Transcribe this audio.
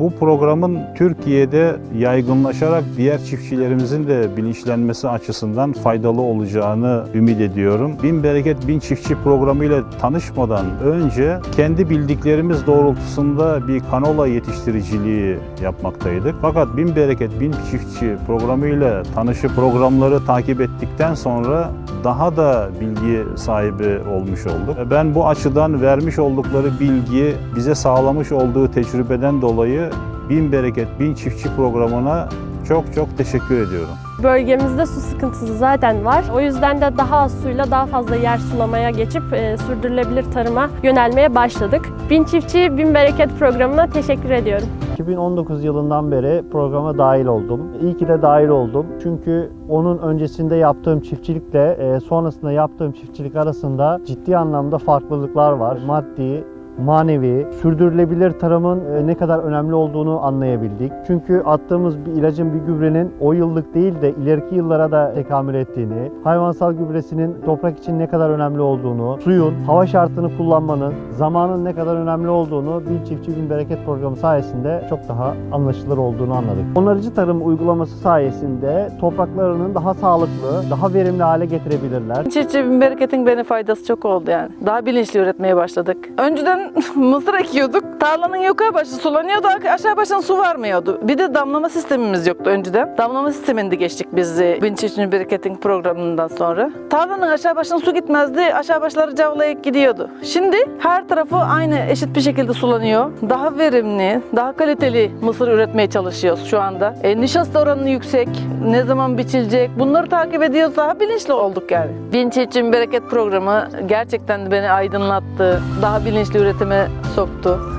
Bu programın Türkiye'de yaygınlaşarak diğer çiftçilerimizin de bilinçlenmesi açısından faydalı olacağını ümit ediyorum. Bin Bereket Bin Çiftçi programı ile tanışmadan önce kendi bildiklerimiz doğrultusunda bir kanola yetiştiriciliği yapmaktaydık. Fakat Bin Bereket Bin Çiftçi programı ile tanışıp programları takip ettikten sonra daha da bilgi sahibi olmuş olduk. Ben bu açıdan vermiş oldukları bilgi bize sağlamış olduğu tecrübeden dolayı Bin Bereket Bin Çiftçi programına çok çok teşekkür ediyorum. Bölgemizde su sıkıntısı zaten var. O yüzden de daha az suyla daha fazla yer sulamaya geçip e, sürdürülebilir tarıma yönelmeye başladık. Bin Çiftçi Bin Bereket programına teşekkür ediyorum. 2019 yılından beri programa dahil oldum. İyi ki de dahil oldum. Çünkü onun öncesinde yaptığım çiftçilikle e, sonrasında yaptığım çiftçilik arasında ciddi anlamda farklılıklar var. Maddi, manevi, sürdürülebilir tarımın e, ne kadar önemli olduğunu anlayabildik. Çünkü attığımız bir ilacın, bir gübrenin o yıllık değil de ileriki yıllara da tekamül ettiğini, hayvansal gübresinin toprak için ne kadar önemli olduğunu, suyun, hava şartını kullanmanın, zamanın ne kadar önemli olduğunu bir çiftçi bin bereket programı sayesinde çok daha anlaşılır olduğunu anladık. Onarıcı tarım uygulaması sayesinde topraklarının daha sağlıklı, daha verimli hale getirebilirler. Çiftçi bin bereketin bana faydası çok oldu yani. Daha bilinçli üretmeye başladık. Önceden mısır ekiyorduk. Tarlanın yukarı başı sulanıyordu, aşağı başına su varmıyordu. Bir de damlama sistemimiz yoktu önceden. Damlama sisteminde geçtik biz e, bin çiftçi bin bereketin programından sonra. Tarlanın aşağı başına su gitmezdi, aşağı başları cavlayıp gidiyordu. Şimdi her tarafı aynı eşit bir şekilde sulanıyor. Daha verimli, daha kaliteli mısır üretmeye çalışıyoruz şu anda. E, nişasta oranı yüksek, ne zaman biçilecek bunları takip ediyoruz. Daha bilinçli olduk yani. Bin Çiftçi Bin Bereket programı gerçekten beni aydınlattı. Daha bilinçli üretime soktu.